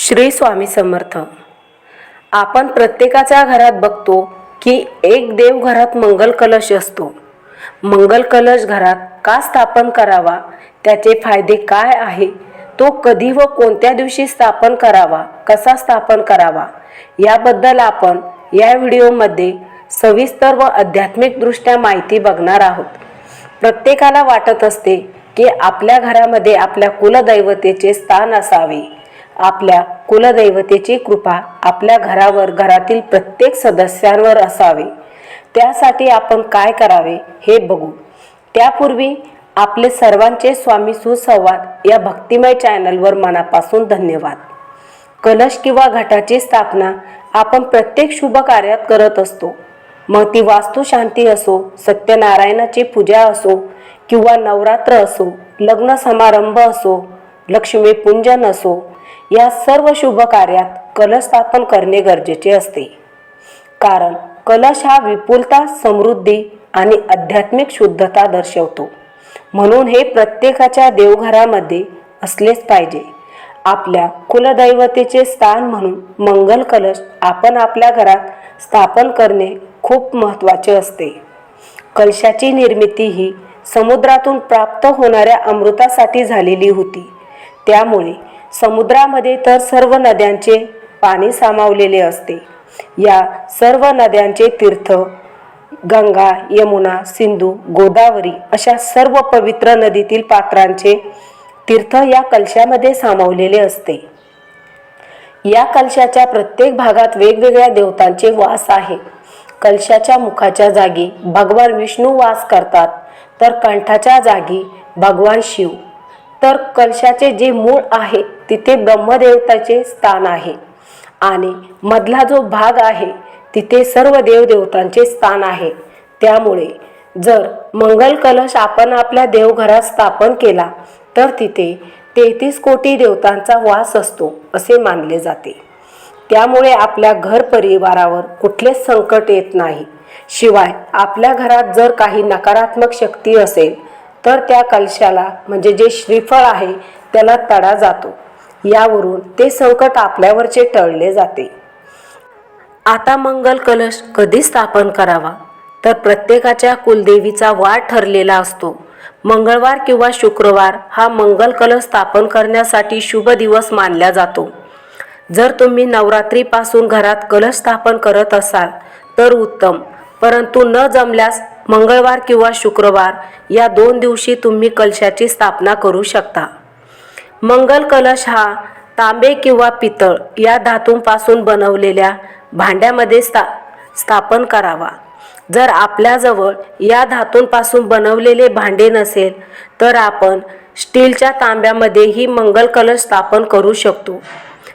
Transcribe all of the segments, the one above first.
श्री स्वामी समर्थ. आपण प्रत्येकाच्या घरात बघतो की एक देव घरात मंगल कलश असतो. मंगल कलश घरात का स्थापन करावा? त्याचे फायदे काय आहे? तो कधी व कोणत्या दिवशी स्थापन करावा? कसा स्थापन करावा? याबद्दल आपण या व्हिडिओमध्ये सविस्तर व आध्यात्मिकदृष्ट्या माहिती बघणार आहोत. प्रत्येकाला वाटत असते की आपल्या घरामध्ये आपल्या कुलदैवतेचे स्थान असावे. आपल्या कुलदैवतेची कृपा आपल्या घरावर घरातील प्रत्येक सदस्यांवर असावे. त्यासाठी आपण काय करावे हे बघू. त्यापूर्वी आपले सर्वांचे स्वामी सुसंवाद या भक्तिमय चॅनलवर मनापासून धन्यवाद. कलश किंवा घटाची स्थापना आपण प्रत्येक शुभ कार्यात करत असतो. मग ती वास्तुशांती असो सत्यनारायणाची पूजा असो किंवा नवरात्र असो लग्न समारंभ असो लक्ष्मीपूजन असो या सर्व शुभ कार्यात कलश स्थापन करणे गरजेचे असते. कारण कलश हा विपुलता समृद्धी आणि आध्यात्मिक शुद्धता दर्शवतो. म्हणून हे प्रत्येकाच्या देवघरामध्ये असलेच पाहिजे. आपल्या कुलदैवतेचे स्थान म्हणून मंगल कलश आपण आपल्या घरात स्थापन करणे खूप महत्त्वाचे असते. कलशाची निर्मिती ही समुद्रातून प्राप्त होणाऱ्या अमृतासाठी झालेली होती. त्यामुळे समुद्रामध्ये तर सर्व नद्यांचे पाणी सामावलेले असते. या सर्व नद्यांचे तीर्थ गंगा यमुना सिंधू गोदावरी अशा सर्व पवित्र नदीतील पात्रांचे तीर्थ या कलशामध्ये सामावलेले असते. या कलशाच्या प्रत्येक भागात वेगवेगळ्या देवतांचे वास आहे. कलशाच्या मुखाच्या जागी भगवान विष्णू वास करतात तर कंठाच्या जागी भगवान शिव तर कलशाचे जे मूळ आहे तिथे ब्रह्मदेवताचे स्थान आहे. आणि मधला जो भाग आहे तिथे सर्व देवदेवतांचे स्थान आहे. त्यामुळे जर मंगल कलश आपण आपल्या देवघरात स्थापन केला तर तिथे तेहतीस कोटी देवतांचा वास असतो असे मानले जाते. त्यामुळे आपल्या घर परिवारावर कुठलेच संकट येत नाही. शिवाय आपल्या घरात जर काही नकारात्मक शक्ती असेल तर त्या कलशाला म्हणजे जे श्रीफळ आहे त्याला तडा जातो. यावरून ते संकट आपल्यावरचे टळले जाते. आता मंगल कलश कधी स्थापन करावा? तर प्रत्येकाच्या कुलदेवीचा वार ठरलेला असतो. मंगळवार किंवा शुक्रवार हा मंगल कलश स्थापन करण्यासाठी शुभ दिवस मानला जातो. जर तुम्ही नवरात्रीपासून घरात कलश स्थापन करत असाल तर उत्तम. परंतु न जमल्यास मंगळवार किंवा शुक्रवार या दोन दिवशी तुम्ही कलशाची स्थापना करू शकता. मंगल कलश हा तांबे किंवा पितळ या धातूंपासून बनवलेल्या भांड्यामध्ये स्था स्थापन करावा. जर आपल्याजवळ या धातूंपासून बनवलेले भांडे नसेल तर आपण स्टीलच्या तांब्यामध्येही मंगल कलश स्थापन करू शकतो.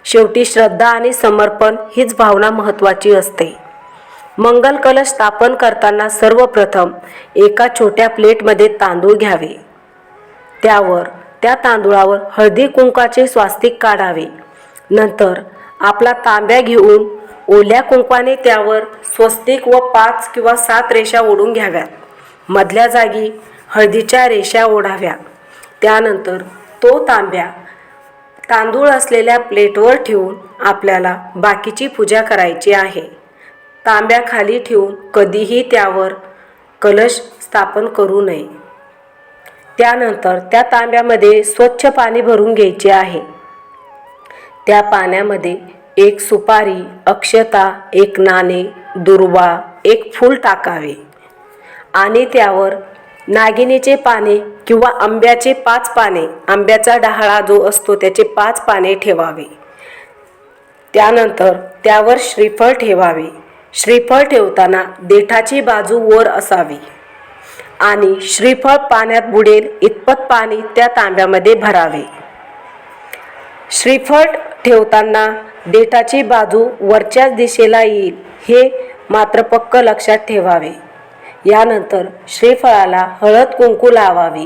शेवटी श्रद्धा आणि समर्पण हीच भावना महत्त्वाची असते. मंगल कलश स्थापन करताना सर्वप्रथम एका छोट्या प्लेटमध्ये तांदूळ घ्यावे. त्यावर त्या तांदूळावर हळदी कुंकाचे स्वास्तिक काढावे. नंतर आपला तांब्या घेऊन ओल्या कुंकवाने त्यावर स्वस्तिक व पाच किंवा सात रेषा ओढून घ्याव्यात. मधल्या जागी हळदीच्या रेषा ओढाव्या. त्यानंतर तो तांब्या तांदूळ असलेल्या प्लेटवर ठेवून आपल्याला बाकीची पूजा करायची आहे. तांब्या खाली ठेवून कधीही त्यावर कलश स्थापन करू नये. त्यानंतर त्या तांब्यामध्ये स्वच्छ पाणी भरून घ्यायचे आहे. त्या पाण्यामध्ये एक सुपारी अक्षता एक नाणे दुर्वा एक फूल टाकावे आणि त्यावर नागिनीचे पाने किंवा आंब्याचे पाच पाने आंब्याचा डहाळा जो असतो त्याचे पाच पाने ठेवावे. त्यानंतर त्यावर श्रीफळ ठेवावे. श्रीफळ ठेवताना देठाची बाजू वर असावी. आणि श्रीफळ पाण्यात बुडेल इतपत पाणी त्या तांब्यामध्ये भरावे. श्रीफळ ठेवताना देठाची बाजू वरच्याच दिशेला येईल हे मात्र पक्क लक्षात ठेवावे. यानंतर श्रीफळाला हळद कुंकू लावावी.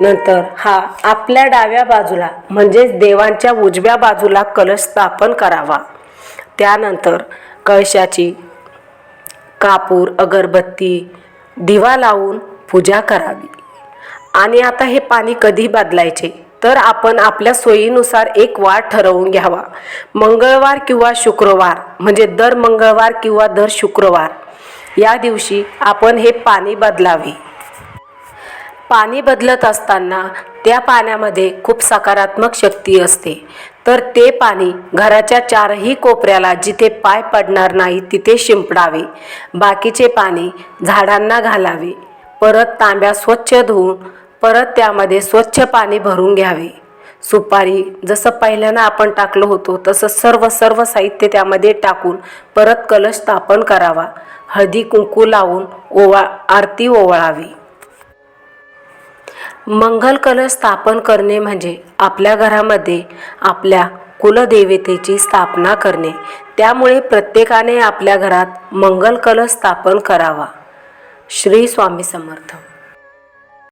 नंतर हा आपल्या डाव्या बाजूला म्हणजेच देवांच्या उजव्या बाजूला कलश स्थापन करावा. त्यानंतर कळशाची कापूर अगरबत्ती दिवा लावून पूजा करावी. आणि आता हे पाणी कधी बदलायचे? तर आपण आपल्या सोयीनुसार एक वार ठरवून घ्यावा. मंगळवार किंवा शुक्रवार म्हणजे दर मंगळवार किंवा दर शुक्रवार. या दिवशी आपण हे पाणी बदलावे. पाणी बदलत असताना त्या पाण्यामध्ये खूप सकारात्मक शक्ती असते. तर ते पाणी घराच्या चारही कोपऱ्याला जिथे पाय पडणार नाही तिथे शिंपडावे. बाकीचे पाणी झाडांना घालावे. परत तांब्या स्वच्छ धुवून परत त्यामध्ये स्वच्छ पाणी भरून घ्यावे. सुपारी जसं पहिल्यानं आपण टाकलं होतो तसं सर्व सर्व साहित्य त्यामध्ये टाकून परत कलश स्थापन करावा. हळदी कुंकू लावून ओवा आरती ओवाळावी. मंगल कलश स्थापन करणे म्हणजे आपल्या घरामध्ये आपल्या कुलदेवतेची स्थापना करणे. त्यामुळे प्रत्येकाने आपल्या घरात मंगल कलश स्थापन करावा. श्री स्वामी समर्थ.